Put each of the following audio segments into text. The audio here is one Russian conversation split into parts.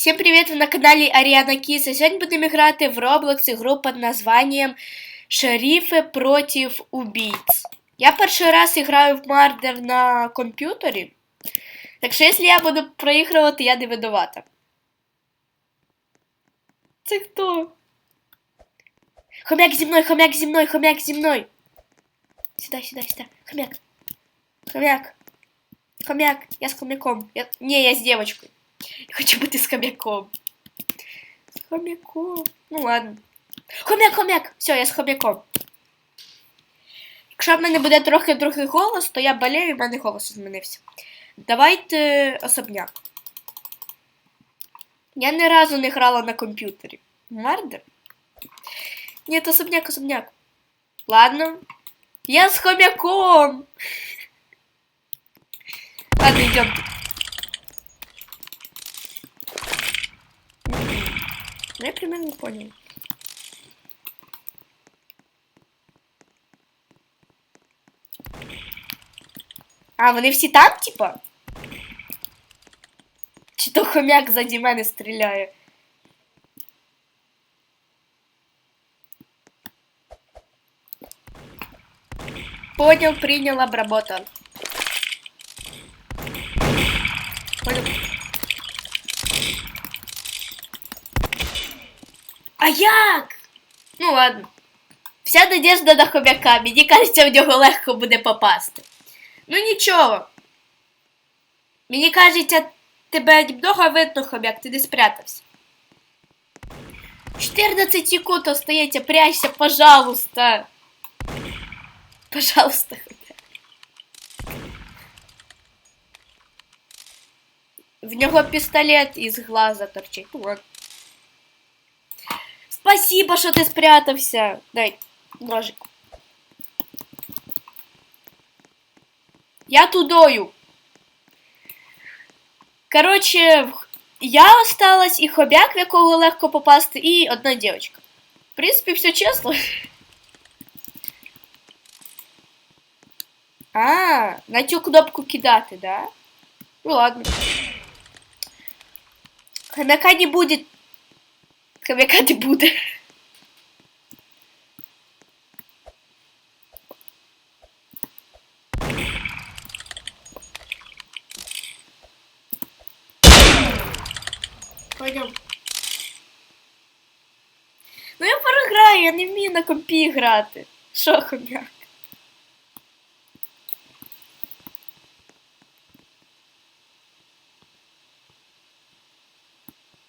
Всем привет, вы на канале Ариана Кис, и сегодня будем играть в Roblox игру под названием Шерифы против убийц. Я первый раз играю в Мардер на компьютере, так что если я буду проигрывать, я не виновата. Це хто? Хомяк земной, хомяк земной, хомяк земной. Сюда, сюда, сюда. Хомяк. Хомяк. Хомяк. Я с хомяком. Я... Не, я с девочкой. Я хочу бути з хомяком. З хомяком. Ну ладно. Хомяк, хомяк! Все, я з хомяком. Якщо в мене буде трохи другий голос, то я болею і в мене голос змінився. Давайте особняк. Я ні разу не грала на комп'ютері. Мардер? Ні, то особняк, особняк. Ладно. Я з хомяком. Ладно, йдем. Ну, я примерно понял. А, вони всі там, типа? Чи то хомяк ззаді мене стріляє? Понял, принял, обработан. Понял. А як? Ну ладно. Вся надежда на хомяка. Мені кажеться, в нього легко буде попасти. Ну нічого. Мені кажеться, тебе немного видно, хомяк, ти не спрятався. 14 секунд остається, прячься, пожалуйста. Пожалуйста, хомяк. В нього пістолет із глаза торчить. Ну, ладно. Спасибо, що ти спрятався. Дай ножик. Я тудою. Короче, я осталась, і хобяк, в якого легко попасти, і одна дівчинка. В принципі, все чесно. А, на цю кнопку кидати, да? Ну ладно. Хомяка не будет. Хомяка не буде. Пойдем. Ну я програю, я не вмію на компі грати. Що, хомяк?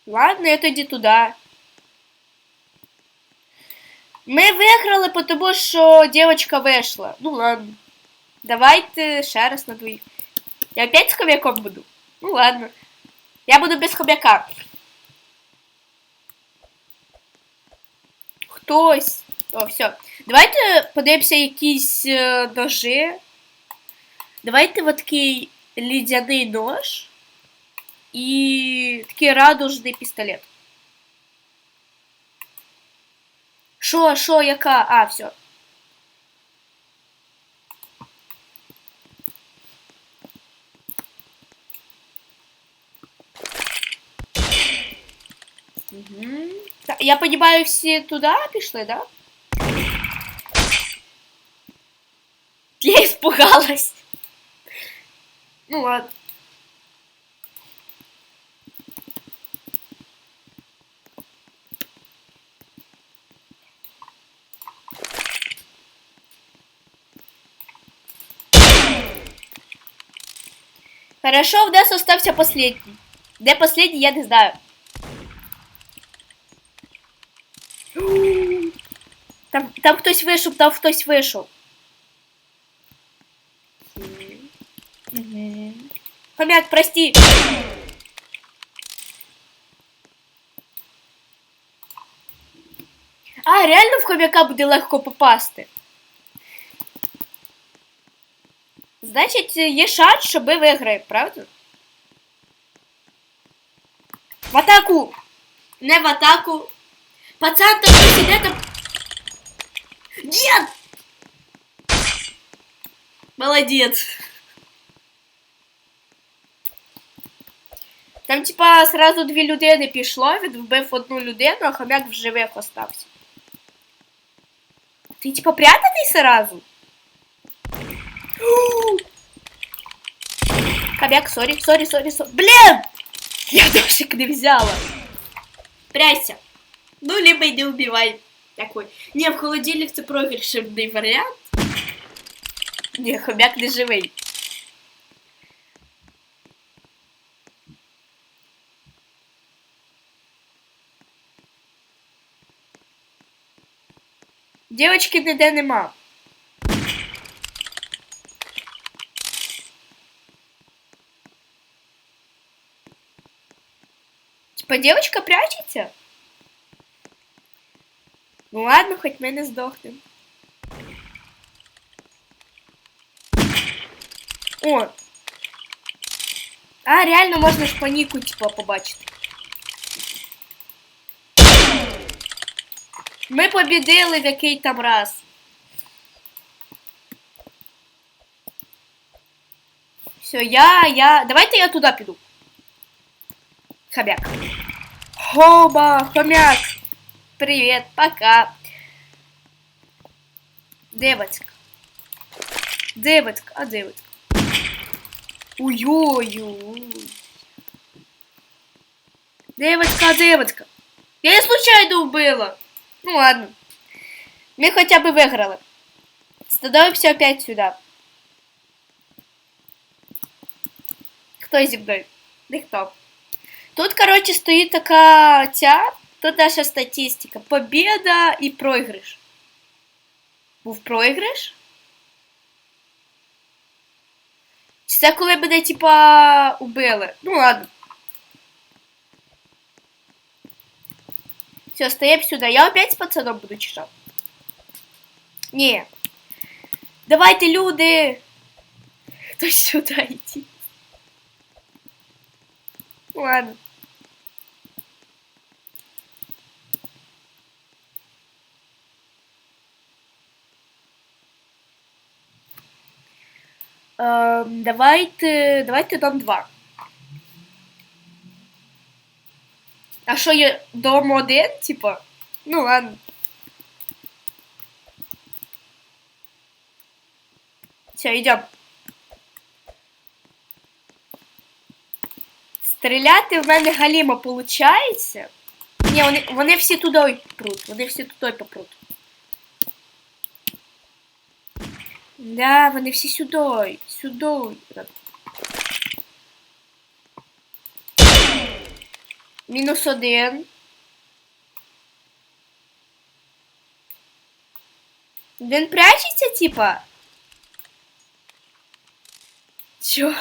Ладно, я тоді туди. Ми виграли, тому що дівчинка вийшла. Ну ладно. Давайте ще раз на двоїх. Я опять з хомяком буду? Ну ладно. Я буду без хомяка. Хтось. О, все. Давайте подивимося якісь е, ножи. Давайте вот такий лідяний нож. І такий радужний пістолет. Що, що, яка? А, все. Угу. Я понимаю, всі туди пішли, да? Я испугалась. Ну ладно. Хорошо, в нас остався последний. Де последний, я не знаю. Там, там хтось вийшов, там хтось. Угу. Хомяк, прости. А, реально в хомяка буде легко попасти. Значить, є шанс, що ми виграємо, правда? В атаку! Не в атаку. Пацан там щось іде там. Нет! Молодец. Там, типа, сразу дві людини пішло, він вбив одну людину, а хомяк в живих остався. Ти, типа, прятаний сразу? Хомяк, сорі, сорі, сорі, сорі. Блін! Я дошик не взяла. Прячься. Ну, либо йди убивай. Такой. Не, в холодильник це прогрішивний варіант. Ні, хомяк не живий. Дівочки ніде нема. Типа девочка прячется? Ну ладно, хоть ми не здохнемо. О! А, реально можна ж паніку, типа, побачити. Ми побідили в який там раз. Все, я, я... Давайте я туди піду. Хомяк. Хоба, хомяк. Привет, пока. Девочка. Девочка, а девочка. Ой-ой-ой. Девочка, а девочка. Я її случайно вбила. Ну ладно. Мы хотя бы выиграли. Становимся опять сюда. Хто зі мною? Ніхто. Тут, короче, стоїть така ця. Тут наша статистика. Побіда і проіграш. Був проіграш? Чи це коли мене, типа, убили? Ну ладно. Все, стоим сюда. Я опять с пацаном буду читать. Не. Давайте, люди. Хтось сюда идти. Ладно. Эм, давайте, давайте дом 2. А що є дом один, типа? Ну ладно. Все, йдем. Стріляти в мене галімо получається. Ні, вони, вони всі туди пруть. Вони всі туди попруть. Да, вони всі сюди. Сюди. Мінус один. Він прячеться, типа? Чо?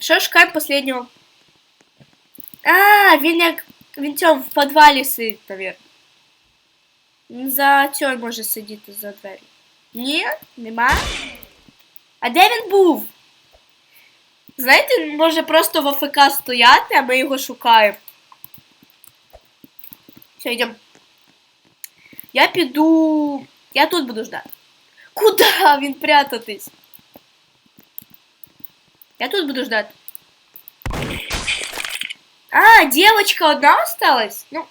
Що шукаємо последнього? А, він як... Він цьому в підвалі сидить, навірно. За цьому може сидіти за двері. Ні? Нема? А де він був? Знаєте, він може просто в АФК стояти, а ми його шукаємо. Все, йдемо. Я піду. Я тут буду ждати. Куда він прятатись? Я тут буду ждать. А, девочка одна осталась? Ну,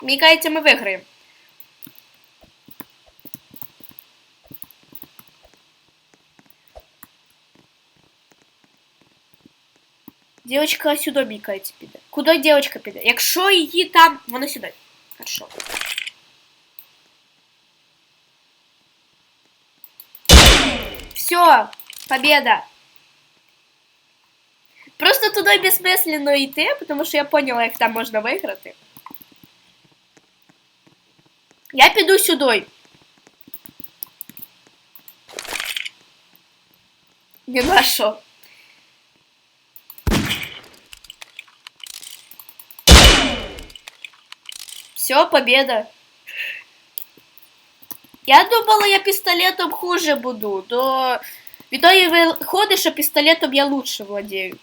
мне кажется, мы выиграем. Девочка сюди мікається піде. Куди девочка піде? Якщо її там, вона сюди. Хорошо. Все, победа. Просто туди безсмисленно йти, тому що я поняла, як там можна виграти. Я піду сюди. Не на що. Все, победа. Я думала, я пістолетом хуже буду, то в итоге виходить, що пістолетом я лучше владею.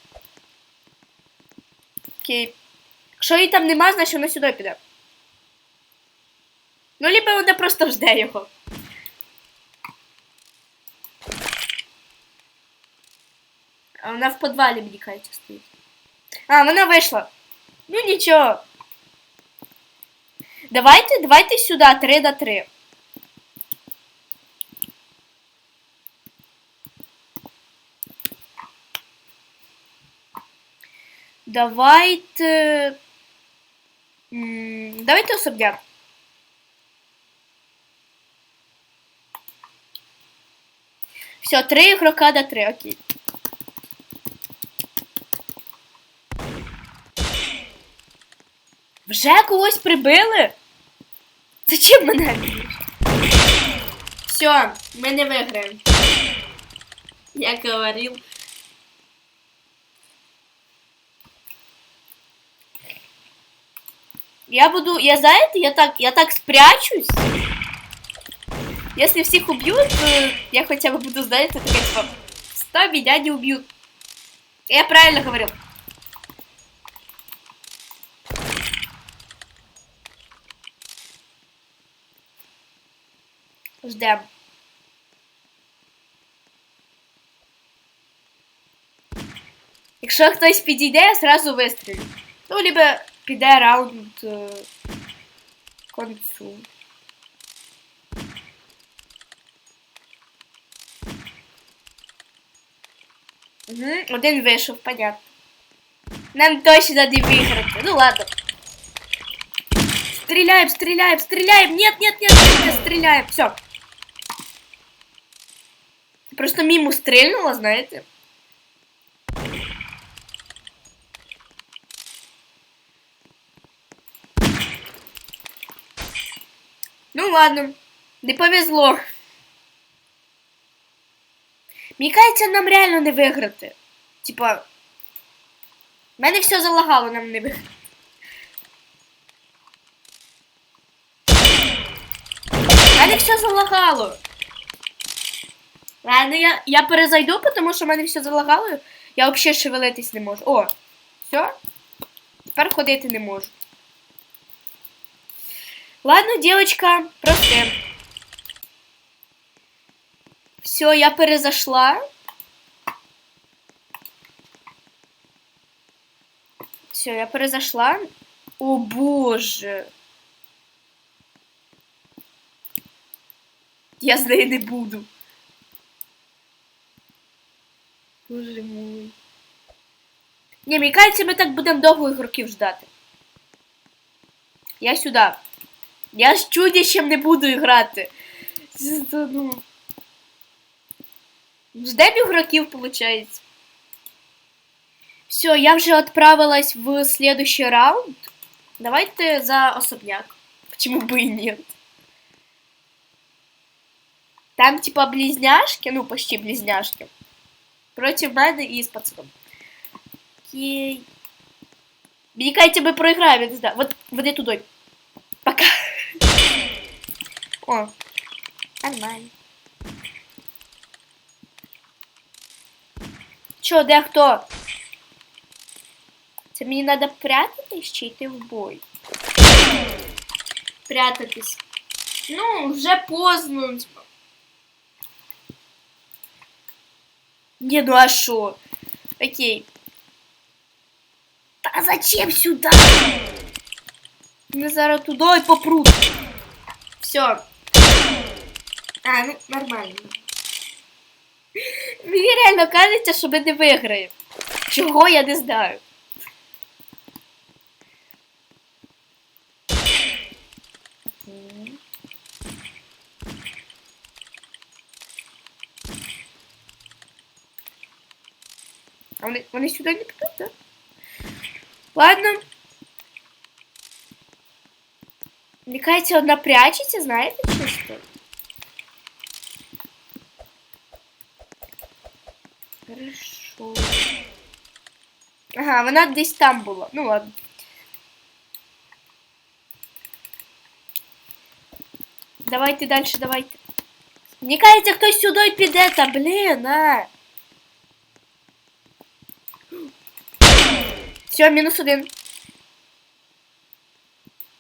Окей. Якщо її там нема, значить вона сюди піде. Ну, либо вона просто жде його. А вона в підвалі, мені кажеться, стоїть. А, вона вийшла. Ну нічого. Давайте, давайте сюди, 3 на 3. Давайте. Давайте особняк. Все, три ігрока до три, окей. Вже когось прибили? Зачем мене б'єш? Все, ми не виграємо. Я говорив. Я буду, я знаете, я так, я так спрячусь. Если всех убьют, то я хотя бы буду знать, это такая типа, что меня не убьют. Я правильно говорил. Ждем. Якщо хтось підійде, я сразу вистрілю. Ну, либо піде раунд е, концу. Угу, один вийшов, понятно. Нам точно не виграти. Ну ладно. Стреляем, стреляем, стреляем. Нет, нет, нет, нет стреляем. Все. Просто мимо стрельнула, знаете. Ладно, не повезло. Мені кажеться, нам реально не виграти. Типа. В мене все залагало, нам не виграти. В мене все залагало. Ладно, я, я перезайду, тому що в мене все залагало. Я взагалі шевелитись не можу. О, все. Тепер ходити не можу. Ладно, девочка, прости. Все, я перезашла. Все, я перезашла. О боже. Я з неї не буду. Боже мой. Ні, мені кажеться, ми так будемо довго ігроків ждати. Я сюди. Я з чудищем не буду грати. Ну... Ждем ігроків, виходить. Все, я вже відправилась в следующий раунд. Давайте за особняк. Почему бы и нет? Там типа близняшки, ну почти близняшки. Против мене і з пацаном. Окей. Мені кажется, ми проіграємо, я не знаю. Вот, вот я тудой. Пока. О, нормально. Чо, де хто? Це мені треба прятатись чи йти в бой? Прятатись. Ну, вже поздно. Не, ну а шо? Окей. Та зачем сюда? Ми зараз туди і попрут. Все. А, ну нормально. Мені реально кажеться, що ми не виграємо. Чого я не знаю. А вони, вони сюди не підуть, так? Ладно. Мені кажеться, одна прячеться, знаєте, чисто? Хорошо. Ага, вона десь там була. Ну ладно. Давайте дальше, давайте. Мені кажеться, хтось сюди піде, та блін, а. Все, мінус один.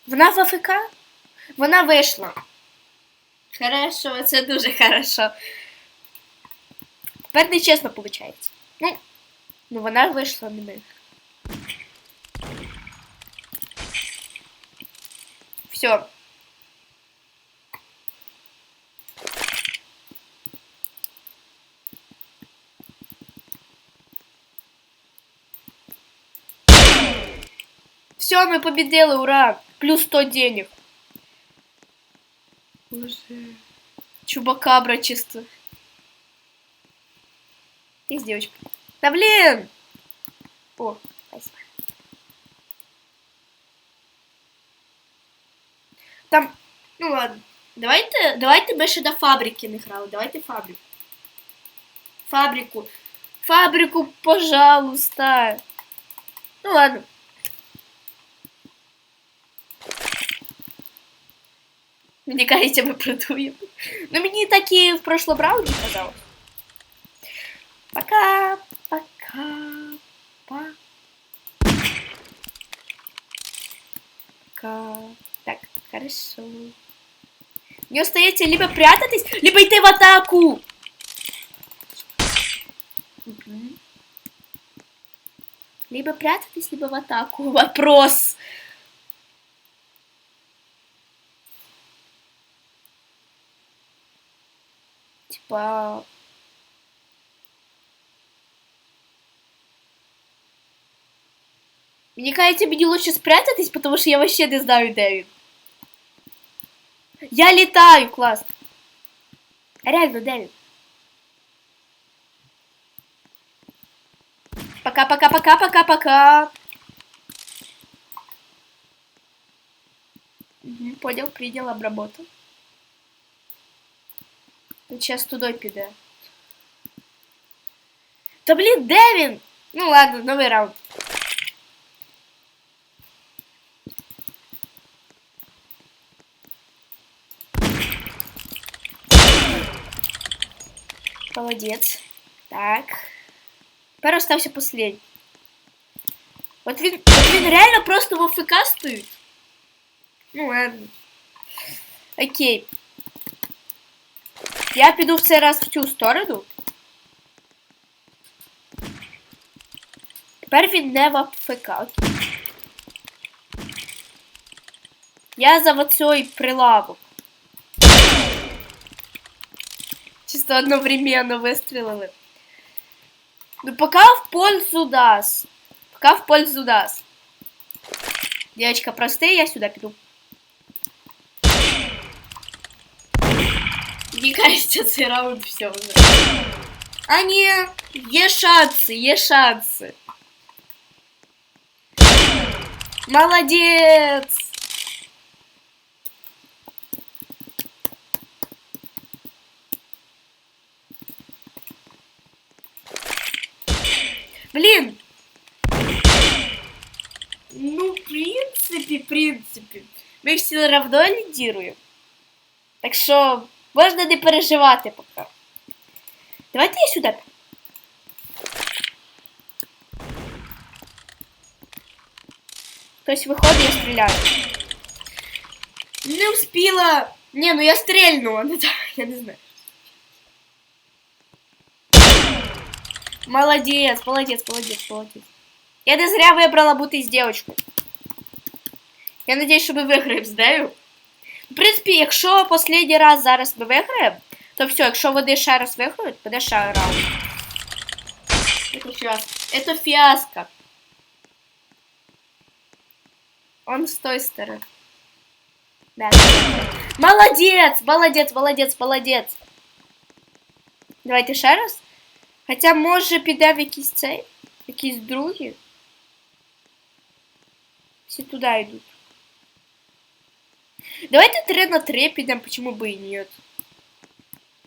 Вона в АФК? Вона вийшла. Хорошо, це дуже хорошо. Тепер не чесно виходить. Ну, Ну, вона вийшла на них. Все. Все, мы победили, ура! Плюс 100 денег. Боже. Чубакабра чисто. Есть девочка. Да блин! О, спасибо. Там, ну ладно. Давайте, давайте ми ще до фабрики не грали. Давайте фабрику. Фабрику. Фабрику, пожалуйста. Ну ладно. Мені кажеться, ми продуємо. Ну мені так і в прошлом раунді казалось. Пока, пока. Пока. Так, хорошо. Мне остается либо прятаться, либо идти в атаку. Либо прятаться, либо в атаку. Вопрос. Типа... Мне кажется, мне лучше спрятаться, потому что я вообще не знаю, де він. Я летаю, класс. Реально, де він? Пока-пока-пока-пока-пока. Угу, понял, принял, обработал. Тут сейчас тудой піде. Та блін, де він? Ну ладно, новий раунд. Молодец. Так. Тепер остався последний. От він, от він реально просто в АФК стоїть. Ну ладно. Окей. Я піду в цей раз в цю сторону. Тепер він не в АФК. Я за оцей прилавок. Чисто одновременно выстрелили. Ну пока в пользу даст. Пока в пользу даст. Девочка, простые, я сюда пойду. Мне кажется, цей все уже. А не, є шансы, є шансы. Молодец! Блин! Ну, в принципе, в принципе. Ми все равно лідіруємо. Так що можна не переживати поки. Давайте я сюди. Хтось виходить, я стріляю. Не успіла. Не, ну я стрельнула. Ну так, я не знаю. Молодец, молодец, молодец, молодец. Я не зря вибрала бути з дівчинкою. Я надіюсь, що ми виграємо з нею. В принципі, якщо останній раз зараз ми виграємо, то все, якщо вони ще раз виграють, буде ще раунд. Это фиаско. Это фиаско. Он с той стороны. Да. Молодец, молодец, молодец, молодец. Давайте ще раз. Хоча може піде в якийсь цей, якийсь другий. Всі туди йдуть. Давайте 3 на 3 підемо, почему бы и нет.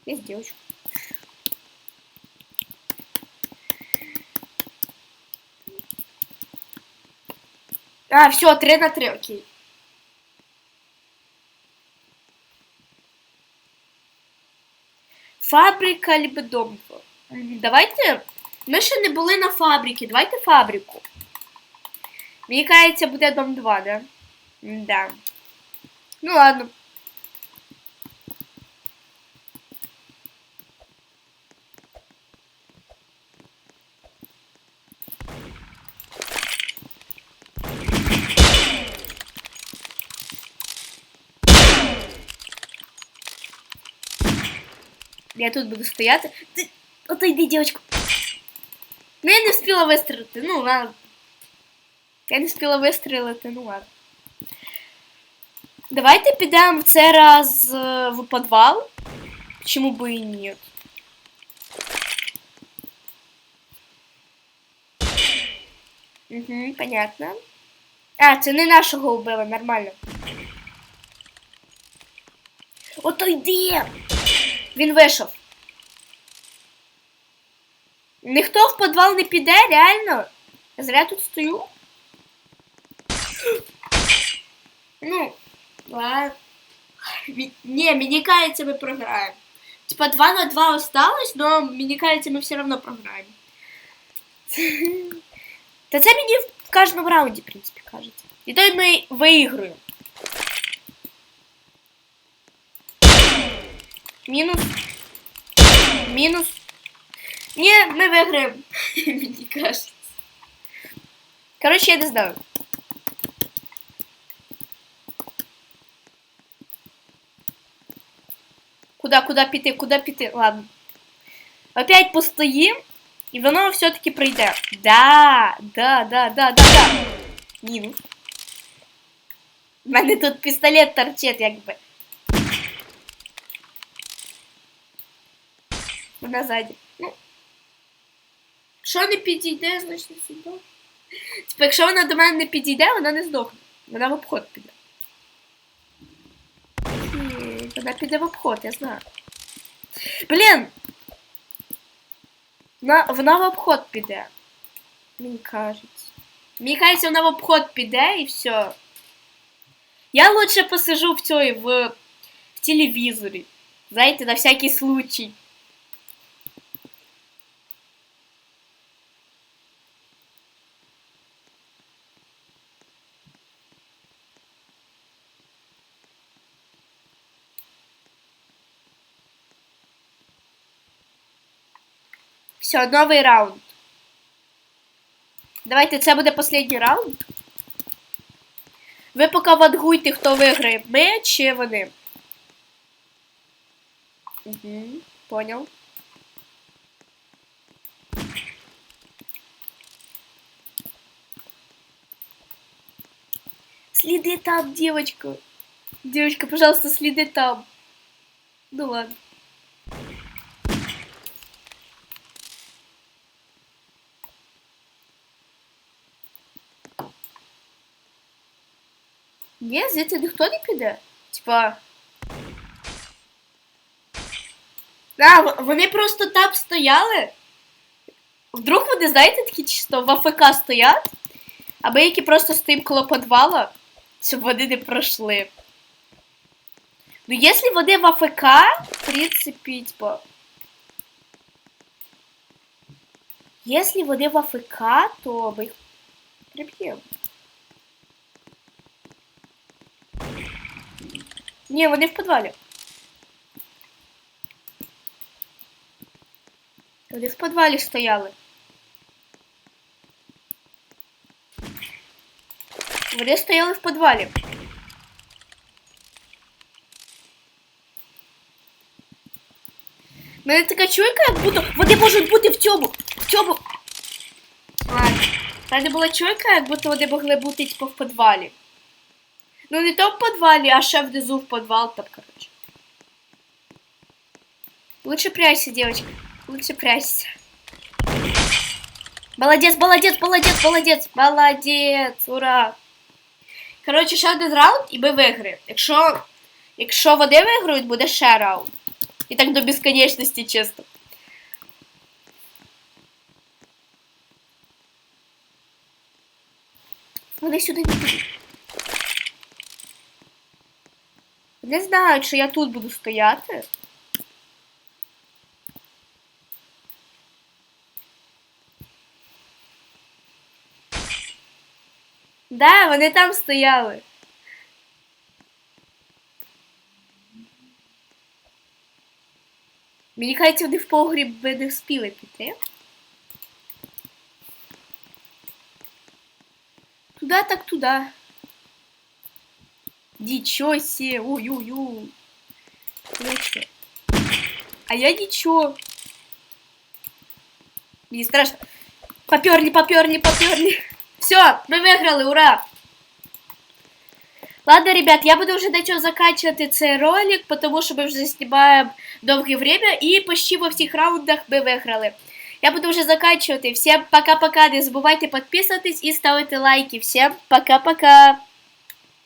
Есть девочка. А, все, 3 на 3, окей. Фабрика либо дом. Давайте. Ми ще не були на фабриці. Давайте фабрику. Мені кажеться, буде дом 2, да? Да. Ну ладно. Я тут буду стояти. Ти... Отойди, девочка. Ну я не встигла вистрілити, ну ладно. Я не успела вистрілити, ну ладно. Давайте підемо в цей раз е, в підвал. Чому би і ні? Угу, понятно. А, це не нашого вбили, нормально. Ото йди! Він вийшов. Ніхто в підвал не піде, реально? Зря тут стою. Ну, ладно. Мі- Не, мені кажется, ми програємо. Типа 2 на 2 осталось, но мені кажется, ми все равно програємо. Та це мені в кожному раунді, в принципі, кажеться. І то й ми виіграємо. Мінус. Мінус. Ні, ми виграємо. Мені кажеться. Коротше, я не знаю. Куда, куда піти, куда піти? Ладно. Опять постоїм, і воно все-таки прийде. Да, да, да, да, да, да. Мінус. У мене тут пістолет торчить, якби. Вона ззаді. Ну. Що не підійде, значить не сюди. Типа, якщо вона до мене не підійде, вона не здохне. Вона в обход піде. Ні, Вона піде в обход, я знаю. Блін! Вона, вона в обход піде. Мені кажеться. Мені кажеться, вона в обход піде і все. Я лучше посижу в цій, в, в телевізорі. Знаєте, на всякий случай. Все, новий раунд. Давайте, це буде останній раунд. Ви поки вадгуйте, хто виграє, ми чи вони. Угу, понял. Следы там, девочка. Девочка, пожалуйста, следы там. Ну ладно. Ні, звідси ніхто не піде. Типа. А, вони просто там стояли. Вдруг вони, знаєте, такі чисто в АФК стоять, а ми які просто стоїмо коло підвала, щоб вони не пройшли. Ну, якщо вони в АФК, в принципі, типа. Якщо вони в АФК, то ми їх приб'ємо. Ні, вони в підвалі. Вони в підвалі стояли. Вони стояли в підвалі. Мене така чуйка, як будто вони можуть бути в цьому. В цьому. Ладно. У мене була чуйка, як будто вони могли бути типу, в підвалі. Ну не то в подвале, а ще внизу в подвал там, короче. Лучше прячься, девочка. Лучше прячься. Молодец, молодец, молодец, молодец, молодец, ура. Короче, ще один раунд і ми виграємо. Якщо, якщо вони виграють, буде ще раунд. І так до безконечності, чесно. Вони сюди не підуть. Не знаю, чи я тут буду стояти. Да, вони там стояли. Мені кажеться, вони в погріб би не вспіли піти. Туда так туда. Ничего себе! Ой-ой-ой! Короче. А я ничего. Мне страшно. Поперли, поперли, поперли. Все, мы выиграли, ура! Ладно, ребят, я буду уже на чем заканчивать цей ролик, потому що ми вже знімаємо довге время і почти во всіх раундах ми виграли. Я буду вже заканчувати. Всім пока-пока. Не забувайте підписуватись і ставити лайки. Всім пока-пока.